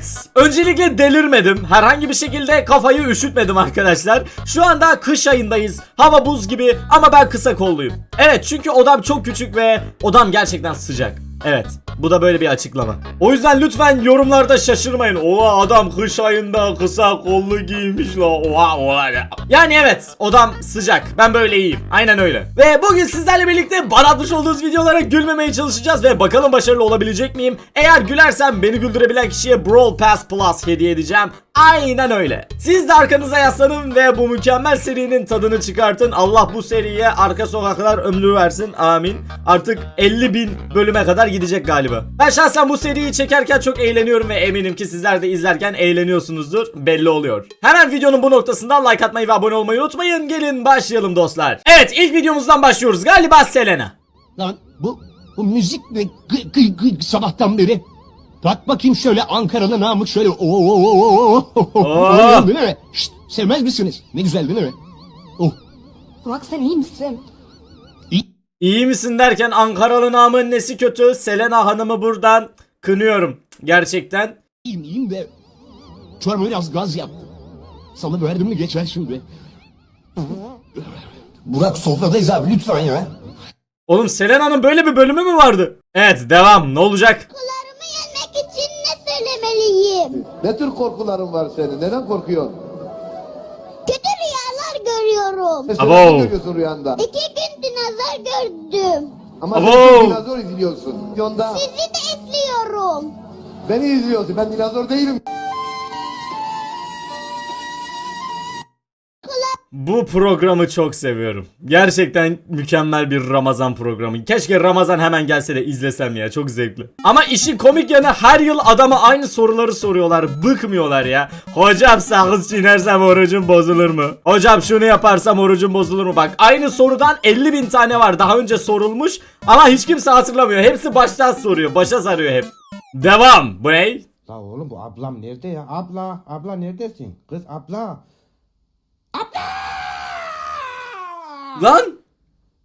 Evet. Öncelikle delirmedim. Herhangi bir şekilde kafayı üşütmedim arkadaşlar. Şu anda kış ayındayız. Hava buz gibi ama ben kısa kolluyum. Evet çünkü odam çok küçük ve odam gerçekten sıcak. Evet. Bu da böyle bir açıklama. O yüzden lütfen yorumlarda şaşırmayın. Oha adam kış ayında kısa kollu giymiş la. Oha oha. Yani evet odam sıcak. Ben böyle iyiyim. Aynen öyle. Ve bugün sizlerle birlikte bana atmış olduğunuz videolara gülmemeye çalışacağız ve bakalım başarılı olabilecek miyim? Eğer gülersem beni güldürebilen kişiye Brawl Pass Plus hediye edeceğim. Aynen öyle. Siz de arkanıza yaslanın ve bu mükemmel serinin tadını çıkartın. Allah bu seriye arka sokaklar ömrü versin. Amin. Artık 50 bin bölüme kadar gidecek galiba. Ben şahsen bu seriyi çekerken çok eğleniyorum ve eminim ki sizler de izlerken eğleniyorsunuzdur. Belli oluyor. Hemen videonun bu noktasından like atmayı ve abone olmayı unutmayın. Gelin başlayalım dostlar. Evet ilk videomuzdan başlıyoruz. Galiba Selena. Lan bu, bu müzik ne gıy gıy gıy sabahtan beri. Bak bakayım şöyle Ankara'nın namık şöyle o o o o mi? Şşt, sevmez misiniz? Ne güzel değil mi? Oh. Burak sen iyi misin? İyi. Misin derken Ankaralı namın nesi kötü? Selena Hanım'ı buradan kınıyorum. Gerçekten. İyiyim iyiyim de çorba biraz gaz yaptı. Sana verdim mi geçer şimdi. Burak sofradayız abi lütfen ya. Oğlum Selena'nın böyle bir bölümü mü vardı? Evet devam. Ne olacak? Korkularımı yenmek için ne söylemeliyim? Ne tür korkuların var senin? Neden korkuyorsun? Görüyorum. Mesela Abo. görüyorsun rüyanda? İki gün dinozor gördüm. Ama Abo. sen dinozor izliyorsun. Yonda Sizi de izliyorum. beni izliyorsun. Ben dinozor değilim. Bu programı çok seviyorum. Gerçekten mükemmel bir Ramazan programı. Keşke Ramazan hemen gelse de izlesem ya. Çok zevkli. Ama işin komik yanı her yıl adama aynı soruları soruyorlar. Bıkmıyorlar ya. Hocam sakız çiğnersem orucum bozulur mu? Hocam şunu yaparsam orucum bozulur mu? Bak aynı sorudan 50 bin tane var. Daha önce sorulmuş. Ama hiç kimse hatırlamıyor. Hepsi baştan soruyor. Başa sarıyor hep. Devam. Bu ne? Oğlum bu ablam nerede ya? Abla, abla neredesin? Kız abla. Lan?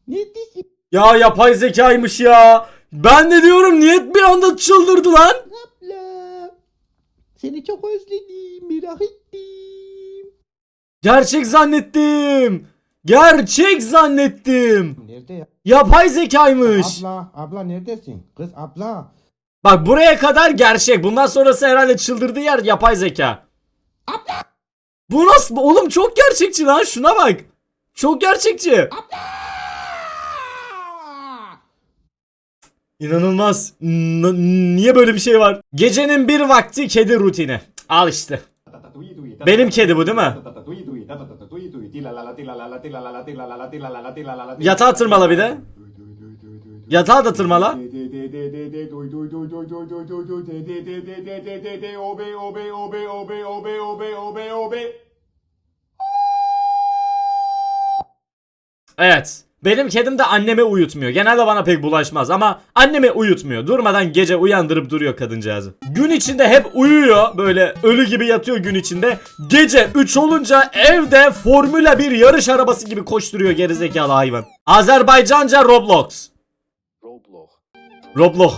Neredesin Ya yapay zekaymış ya. Ben de diyorum niyet bir anda çıldırdı lan. abla? Seni çok özledim, merak ettim. Gerçek zannettim. Gerçek zannettim. Nerede ya? Yapay zekaymış. Abla, abla neredesin? Kız abla. Bak buraya kadar gerçek. Bundan sonrası herhalde çıldırdığı yer yapay zeka. Bu nasıl? Oğlum çok gerçekçi lan. Şuna bak. Çok gerçekçi. İnanılmaz. N- niye böyle bir şey var? Gecenin bir vakti kedi rutini. Al işte. Benim kedi bu değil mi? Yatağa tırmala bir de. Yatağa da tırmala. Evet. Benim kedim de anneme uyutmuyor. Genelde bana pek bulaşmaz ama anneme uyutmuyor. Durmadan gece uyandırıp duruyor kadıncağızı. Gün içinde hep uyuyor. Böyle ölü gibi yatıyor gün içinde. Gece 3 olunca evde Formula 1 yarış arabası gibi koşturuyor gerizekalı hayvan. Azerbaycanca Roblox. Roblox. Roblox.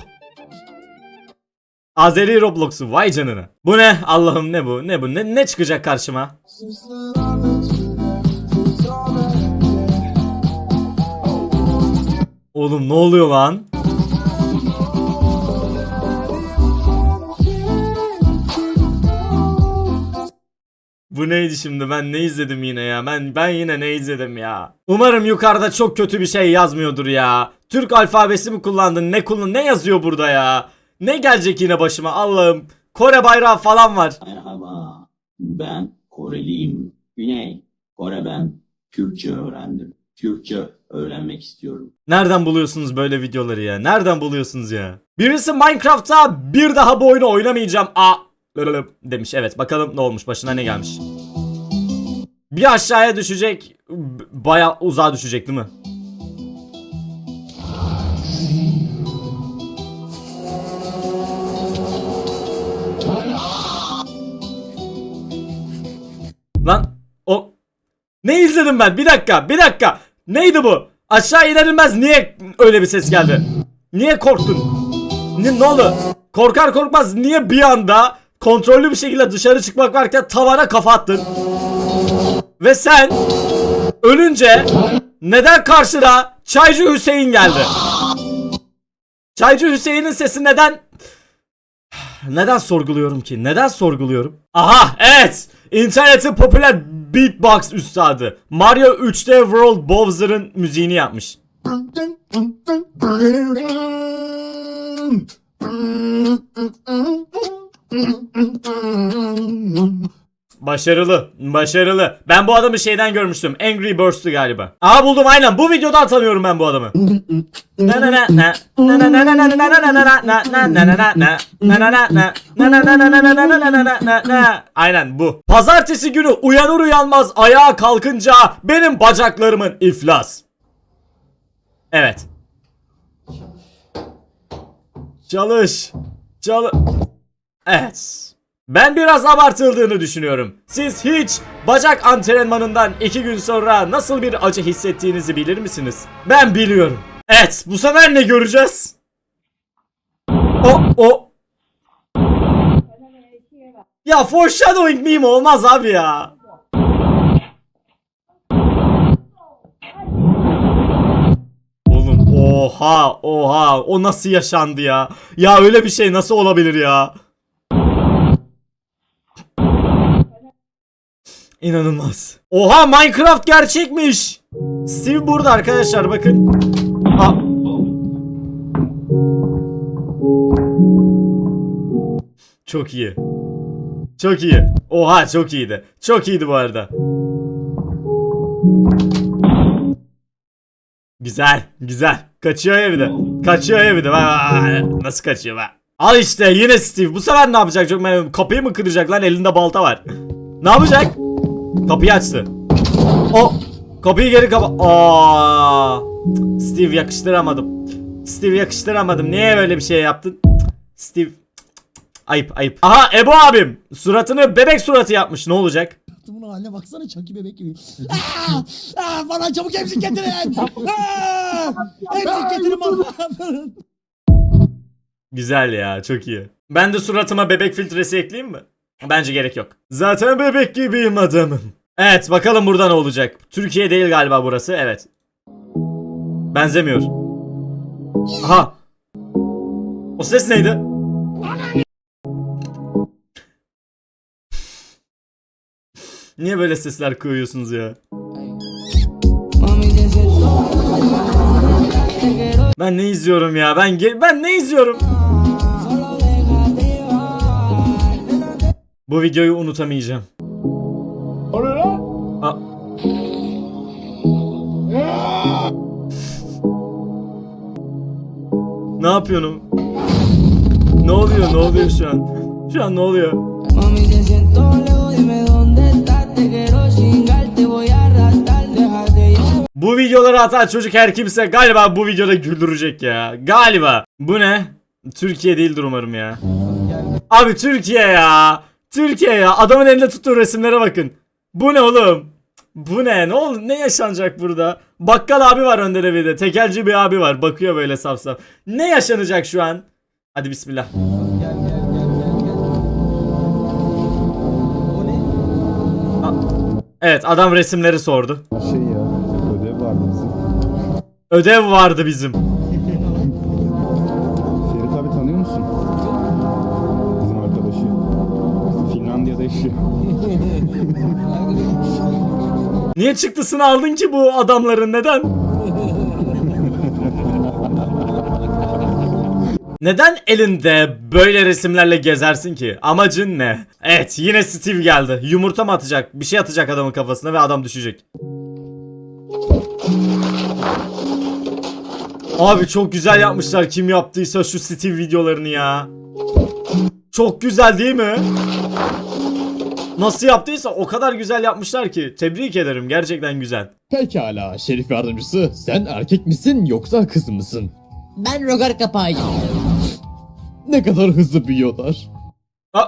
Azeri Roblox'u vay canına. Bu ne? Allah'ım ne bu? Ne bu? Ne, ne çıkacak karşıma? Oğlum ne oluyor lan? Bu neydi şimdi? Ben ne izledim yine ya? Ben ben yine ne izledim ya? Umarım yukarıda çok kötü bir şey yazmıyordur ya. Türk alfabesi mi kullandın? Ne kullan? Ne yazıyor burada ya? Ne gelecek yine başıma? Allah'ım. Kore bayrağı falan var. Merhaba, ben Koreliyim. Güney, Kore ben. Türkçe öğrendim. Türkçe öğrenmek istiyorum. Nereden buluyorsunuz böyle videoları ya? Nereden buluyorsunuz ya? Birisi Minecraft'ta bir daha bu oyunu oynamayacağım. A Lölölö demiş. Evet bakalım ne olmuş başına ne gelmiş. Bir aşağıya düşecek. Baya uzağa düşecek değil mi? Lan o ne izledim ben? Bir dakika, bir dakika. Neydi bu? Aşağı iner inmez niye öyle bir ses geldi? Niye korktun? Ne, ne oldu? Korkar korkmaz niye bir anda kontrollü bir şekilde dışarı çıkmak varken tavana kafa attın. Ve sen ölünce neden karşına Çaycı Hüseyin geldi? Çaycı Hüseyin'in sesi neden neden sorguluyorum ki? Neden sorguluyorum? Aha evet. İnternetin popüler beatbox üstadı. Mario 3D World Bowser'ın müziğini yapmış. Başarılı, başarılı. Ben bu adamı şeyden görmüştüm. Angry Birds'tü galiba. Aha buldum aynen. Bu videodan tanıyorum ben bu adamı. Aynen bu. Pazartesi günü uyanır uyanmaz ayağa kalkınca benim bacaklarımın iflas. Evet. Çalış. Çalış. Evet. Ben biraz abartıldığını düşünüyorum. Siz hiç bacak antrenmanından iki gün sonra nasıl bir acı hissettiğinizi bilir misiniz? Ben biliyorum. Evet, bu sefer ne göreceğiz? O, o. Ya foreshadowing meme olmaz abi ya. Oğlum oha oha o nasıl yaşandı ya? Ya öyle bir şey nasıl olabilir ya? İnanılmaz. Oha Minecraft gerçekmiş. Steve burada arkadaşlar bakın. Aa. Çok iyi. Çok iyi. Oha çok iyiydi. Çok iyiydi bu arada. Güzel, güzel. Kaçıyor ya bir de. Kaçıyor ya bir de. Nasıl kaçıyor bak. Al işte yine Steve. Bu sefer ne yapacak çok merak ediyorum. Kapıyı mı kıracak lan? Elinde balta var. ne yapacak? Kapıyı açtı. O kapıyı geri kapa. Aa! Steve yakıştıramadım. Steve yakıştıramadım. Niye böyle bir şey yaptın? Steve Ayıp ayıp. Aha Ebo abim. Suratını bebek suratı yapmış. Ne olacak? Bunun haline baksana Chucky bebek gibi. Aa, aa, bana çabuk hepsini getirin. Aa, hepsini getirin bana. Güzel ya çok iyi. Ben de suratıma bebek filtresi ekleyeyim mi? Bence gerek yok. Zaten bebek gibiyim adamım. Evet bakalım burada ne olacak. Türkiye değil galiba burası evet. Benzemiyor. Aha. O ses neydi? Niye böyle sesler koyuyorsunuz ya? Ben ne izliyorum ya? Ben ben ne izliyorum? Bu videoyu unutamayacağım. Aa. Ne yapıyorsun? Ne oluyor? Ne oluyor şu an? Şu an ne oluyor? A. Bu videoları atan çocuk her kimse galiba bu videoda güldürecek ya. Galiba. Bu ne? Türkiye değildir umarım ya. Abi Türkiye ya. Türkiye ya. Adamın elinde tuttuğu resimlere bakın. Bu ne oğlum? Bu ne? Ne oldu? Ne yaşanacak burada? Bakkal abi var önde de bir de. Tekelci bir abi var. Bakıyor böyle saf saf. Ne yaşanacak şu an? Hadi bismillah. Evet adam resimleri sordu. Şey ya, ödev vardı bizim. Ödev vardı bizim. Yaşıyor. Niye çıktısını aldın ki bu adamların neden? Neden elinde böyle resimlerle gezersin ki? Amacın ne? Evet yine Steve geldi. Yumurta mı atacak? Bir şey atacak adamın kafasına ve adam düşecek. Abi çok güzel yapmışlar kim yaptıysa şu Steve videolarını ya. Çok güzel değil mi? Nasıl yaptıysa o kadar güzel yapmışlar ki. Tebrik ederim gerçekten güzel. Pekala şerif yardımcısı sen erkek misin yoksa kız mısın? Ben rogar kapağıyım. Ne kadar hızlı büyüyorlar Aa,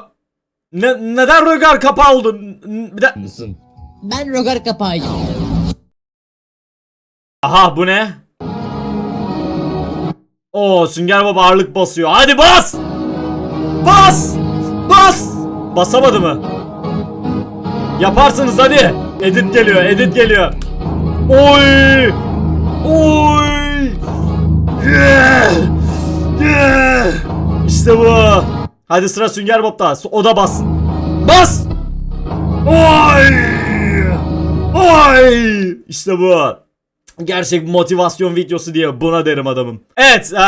ne, neden rögar kapağı oldu? N- Bir de... mısın? Ben rogar kapağıyım. Aha bu ne? Oo Sünger Bob ağırlık basıyor. Hadi bas! Bas! Bas! Basamadı mı? Yaparsınız hadi. Edit geliyor, edit geliyor. Oy! Oy! Yeah! Yeah! İşte bu. Hadi sıra Sünger Bob'da. O da bas. Bas! Oy! Oy! İşte bu. Gerçek motivasyon videosu diye buna derim adamım. Evet eee,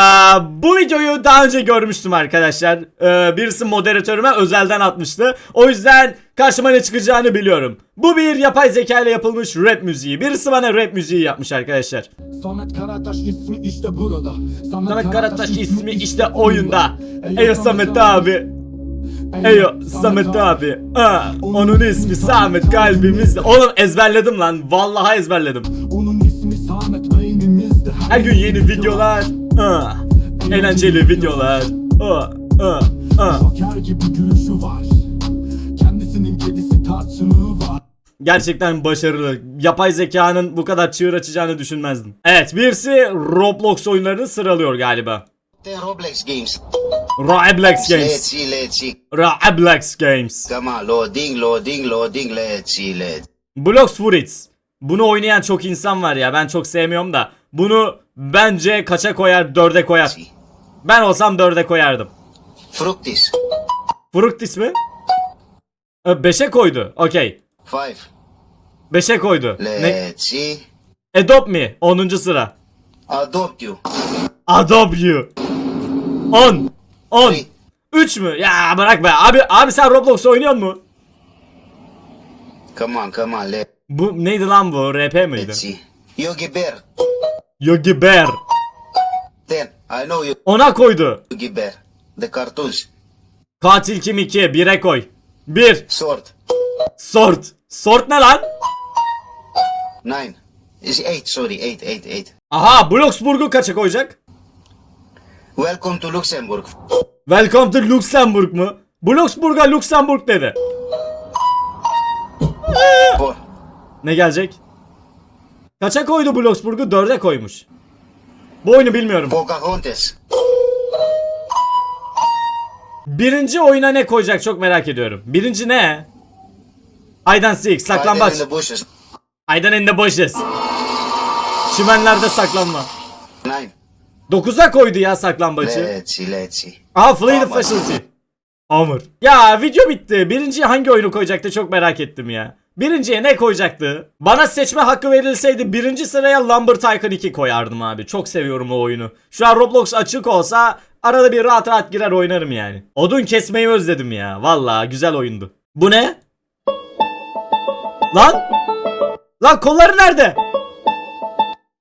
bu videoyu daha önce görmüştüm arkadaşlar. Eee, birisi moderatörüme özelden atmıştı. O yüzden karşıma ne çıkacağını biliyorum. Bu bir yapay zeka ile yapılmış rap müziği. Birisi bana rap müziği yapmış arkadaşlar. Samet Karataş ismi işte burada. Samet Karataş ismi işte oyunda. Eyo Samet abi. Eyo Samet abi. Aa, onun ismi Samet kalbimizde. Oğlum ezberledim lan. Vallahi ezberledim. Her gün yeni videolar. Aa, eğlenceli videolar. Aa, aa, aa. Joker gibi gülüşü var. Kendisinin kedisi tarçını var. Gerçekten başarılı. Yapay zekanın bu kadar çığır açacağını düşünmezdim. Evet birisi Roblox oyunlarını sıralıyor galiba. Roblox games. Roblox Games. Let's see, let's see. Roblox Games. Come on, loading, loading, loading. Let's see, let's. Blox Fruits. Bunu oynayan çok insan var ya ben çok sevmiyorum da. Bunu bence kaça koyar? Dörde koyar. Ben olsam dörde koyardım. Fructis. Fructis mi? Ö, Beşe koydu. Okey. Five. Beşe koydu. Ne? Let's see. Adopt me. 10. sıra. Adopt you. Adopt you. 10. 10. Three. 3 mü? Ya bırak be. Abi abi sen Roblox oynuyor mu? Come on, come on. Let, Bu neydi lan bu? RP miydi? let's see. Yogi Bear. Yogi Bear. Ten. I know you, Ona koydu. Yogi Bear. The cartoons. Katil kim 2? 1'e koy. 1. Sword. Sword. Sword ne lan? Nine. Is eight, sorry. Eight, eight, eight. Aha Bloxburg'u kaça koyacak? Welcome to Luxembourg. Welcome to Luxemburg mu? Bloxburg'a Luxemburg dedi. Four. Ne gelecek? Kaça koydu Bloxburg'u? 4'e koymuş. Bu oyunu bilmiyorum. Pocahontas. Birinci oyuna ne koyacak çok merak ediyorum. Birinci ne? Seek, Hide saklambaç. in the bushes. Hide in the bushes. Çimenlerde saklanma. Nine. 9'a koydu ya saklambaçı. Let's see, let's see. Aha Flayed Armor. Facility. Armor. Ya video bitti. Birinciye hangi oyunu koyacaktı çok merak ettim ya. Birinciye ne koyacaktı? Bana seçme hakkı verilseydi birinci sıraya Lumber Tycoon 2 koyardım abi. Çok seviyorum o oyunu. Şu an Roblox açık olsa arada bir rahat rahat girer oynarım yani. Odun kesmeyi özledim ya. Vallahi güzel oyundu. Bu ne? Lan? Lan kolları nerede?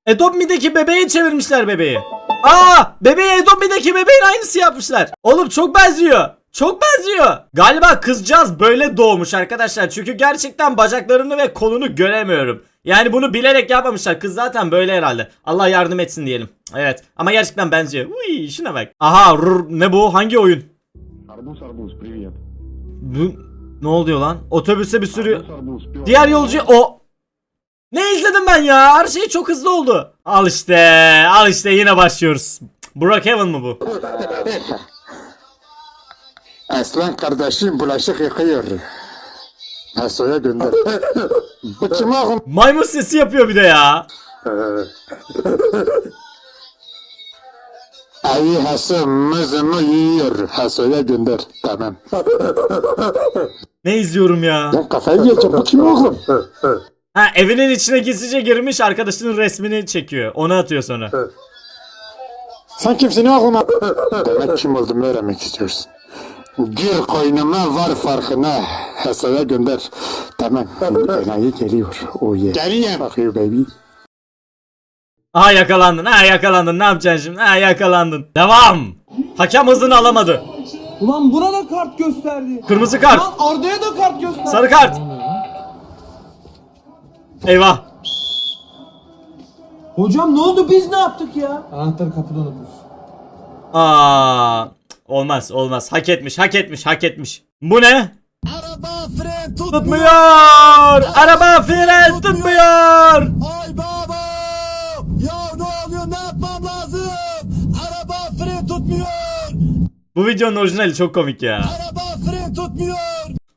Adopt Me'deki bebeğe çevirmişler bebeği. Aa, bebeği Adopt Me'deki bebeğin aynısı yapmışlar. Oğlum çok benziyor. Çok benziyor. Galiba kızcağız böyle doğmuş arkadaşlar. Çünkü gerçekten bacaklarını ve kolunu göremiyorum. Yani bunu bilerek yapmamışlar. Kız zaten böyle herhalde. Allah yardım etsin diyelim. Evet. Ama gerçekten benziyor. Uy, şuna bak. Aha, rrr, ne bu? Hangi oyun? Arbuz arbuz привет. Bu ne oluyor lan? Otobüse bir sürü Arbuz пёс. Diğer yolcu o. Ne izledim ben ya? Her şey çok hızlı oldu. Al işte. Al işte yine başlıyoruz. Brookhaven mı bu? Aslan kardeşim bulaşık yıkıyor. Hasoya gönder. Bu kim oğlum? Maymun sesi yapıyor bir de ya. Ayı hası mızımı yiyor. Hasoya gönder. Tamam. Ne izliyorum ya? Ben kafayı yiyeceğim. Bu kim oğlum? Ha evinin içine gizlice girmiş arkadaşının resmini çekiyor. Onu atıyor sonra. Sen kimsin oğlum? Demek kim olduğumu öğrenmek istiyorsun. Gir koynuma var farkına. Hasoya gönder. Tamam. Enayi geliyor. Oh yeah. Geleyim. Fuck you baby. Aha yakalandın. Ha yakalandın. Ne yapacaksın şimdi? Ha yakalandın. Devam. Hakem hızını alamadı. Ulan buna da kart gösterdi. Kırmızı kart. Lan Arda'ya da kart gösterdi. Sarı kart. Eyvah. Hocam ne oldu biz ne yaptık ya? Anahtarı kapıda unutmuşsun. Aa, olmaz olmaz. Hak etmiş hak etmiş hak etmiş. Bu ne? Araba fren tut. Tutmuyor. Araba fren tutmuyor. Ay baba. Ya ne oluyor ne yapmam lazım? Araba fren tutmuyor. Bu videonun orijinali çok komik ya. Araba fren tutmuyor.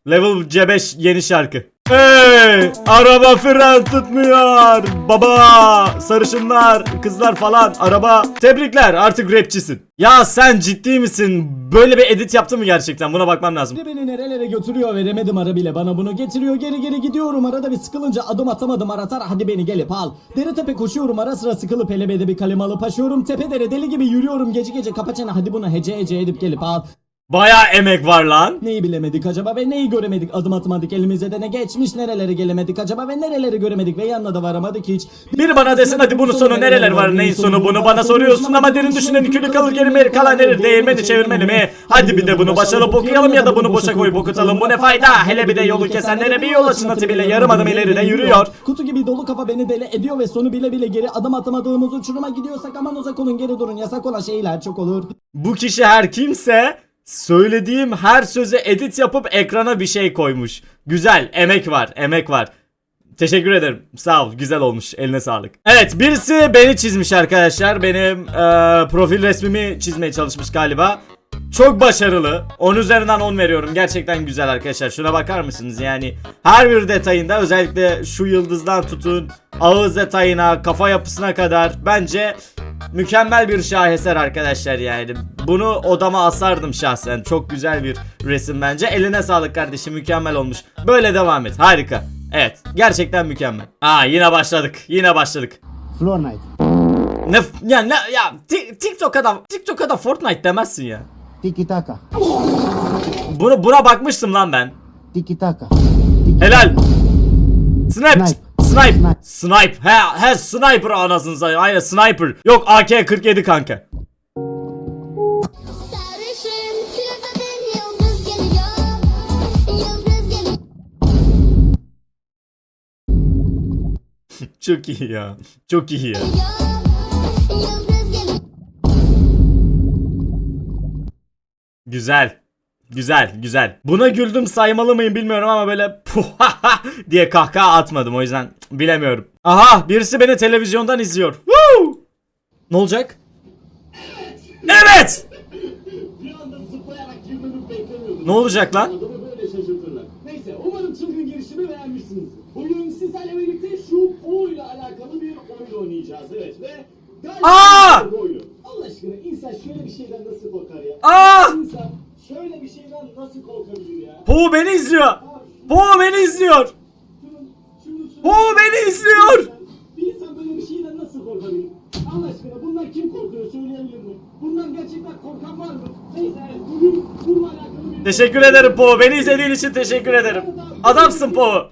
Level C5 yeni şarkı. Hey! Araba fren tutmuyor. Baba! Sarışınlar, kızlar falan araba. Tebrikler artık rapçisin. Ya sen ciddi misin? Böyle bir edit yaptın mı gerçekten? Buna bakmam lazım. Beni nerelere götürüyor veremedim ara bana bunu getiriyor geri geri gidiyorum arada bir sıkılınca adım atamadım aratar hadi beni gelip al Dere tepe koşuyorum ara sıra sıkılıp elebede bir kalem alıp aşıyorum tepe dere deli gibi yürüyorum gece gece kapa çene hadi buna hece hece edip gelip al Baya emek var lan. Neyi bilemedik acaba ve neyi göremedik adım atmadık elimize de ne geçmiş nerelere gelemedik acaba ve nereleri göremedik ve yanına da varamadık hiç Biri bana desin hadi bunun sonu nereler var neyin sonu bunu bana soruyorsun ama derin düşünen külü kalır geri kalan nerir değirmeni çevirmeli mi? Hadi bir de bunu başarıp okuyalım ya da bunu boşa koyup okutalım bu ne fayda? Hele bir de yolu kesenlere bir yol açın atı bile yarım adım ileride yürüyor. Kutu gibi dolu kafa beni deli ediyor ve sonu bile bile geri adım atamadığımız uçuruma gidiyorsak aman uzak olun geri durun yasak olan şeyler çok olur. Bu kişi her kimse söylediğim her söze edit yapıp ekrana bir şey koymuş. Güzel emek var emek var. Teşekkür ederim. Sağ ol. Güzel olmuş. Eline sağlık. Evet birisi beni çizmiş arkadaşlar. Benim eee, profil resmimi çizmeye çalışmış galiba. Çok başarılı. 10 üzerinden 10 veriyorum. Gerçekten güzel arkadaşlar. Şuna bakar mısınız? Yani her bir detayında özellikle şu yıldızdan tutun ağız detayına, kafa yapısına kadar bence mükemmel bir şaheser arkadaşlar yani. Bunu odama asardım şahsen. Çok güzel bir resim bence. Eline sağlık kardeşim. Mükemmel olmuş. Böyle devam et. Harika. Evet. Gerçekten mükemmel. Aa yine başladık. Yine başladık. Floor Night. Ne ya ne ya Ti- TikTok'a da TikTok'a da Fortnite demezsin ya. Tiki taka. Bunu buna bakmıştım lan ben. Tiki taka. Helal. Snipe. Snipe. Snipe. Snipe. He, he sniper anasını satayım. Aynen sniper. Yok AK-47 kanka. Sarışın sırtladın yıldız geliyor. Yıldız geliyor. Çok iyi ya. Çok iyi ya. Güzel. Güzel, güzel. Buna güldüm saymalı mıyım bilmiyorum ama böyle puhaha diye kahkaha atmadım o yüzden bilemiyorum. Aha, birisi beni televizyondan izliyor. Woo! Ne olacak? Evet! Ne olacak lan? Neyse umarım çılgın girişimi beğenmişsiniz. Bugün sizlerle birlikte şu O ile alakalı bir oyun oynayacağız evet ve Aa! Allah aşkına insan şöyle bir şeyden nasıl korkar ya? Aa! İnsan şöyle bir şeyden nasıl korkabilir ya? Po beni izliyor. Po beni izliyor. Po beni izliyor. Bir insan böyle bir şeyden nasıl korkabilir? Allah aşkına bundan kim korkuyor söyleyebilir mi? Bundan gerçekten korkan var mı? Neyse evet bugün bununla alakalı bir... Teşekkür ederim Po. Beni izlediğin için teşekkür ederim. Adamsın Po.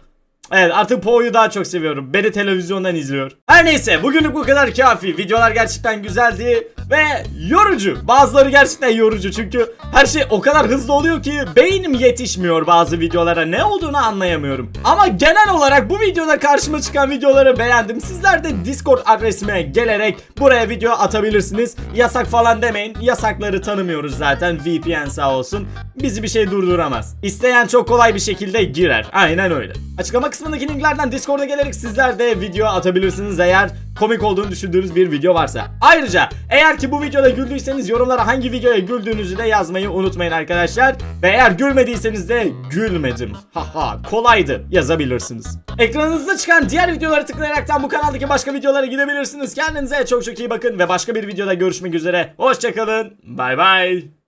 Evet artık Po'yu daha çok seviyorum. Beni televizyondan izliyor. Her neyse bugünlük bu kadar kafi. Videolar gerçekten güzeldi ve yorucu. Bazıları gerçekten yorucu çünkü her şey o kadar hızlı oluyor ki beynim yetişmiyor bazı videolara. Ne olduğunu anlayamıyorum. Ama genel olarak bu videoda karşıma çıkan videoları beğendim. Sizler de Discord adresime gelerek buraya video atabilirsiniz. Yasak falan demeyin. Yasakları tanımıyoruz zaten. VPN sağ olsun. Bizi bir şey durduramaz. İsteyen çok kolay bir şekilde girer. Aynen öyle. Açıklama kısmındaki linklerden Discord'a gelerek sizler de video atabilirsiniz eğer komik olduğunu düşündüğünüz bir video varsa. Ayrıca eğer ki bu videoda güldüyseniz yorumlara hangi videoya güldüğünüzü de yazmayı unutmayın arkadaşlar. Ve eğer gülmediyseniz de gülmedim. Haha kolaydı yazabilirsiniz. Ekranınızda çıkan diğer videoları tıklayaraktan bu kanaldaki başka videolara gidebilirsiniz. Kendinize çok çok iyi bakın ve başka bir videoda görüşmek üzere. Hoşçakalın. Bay bay.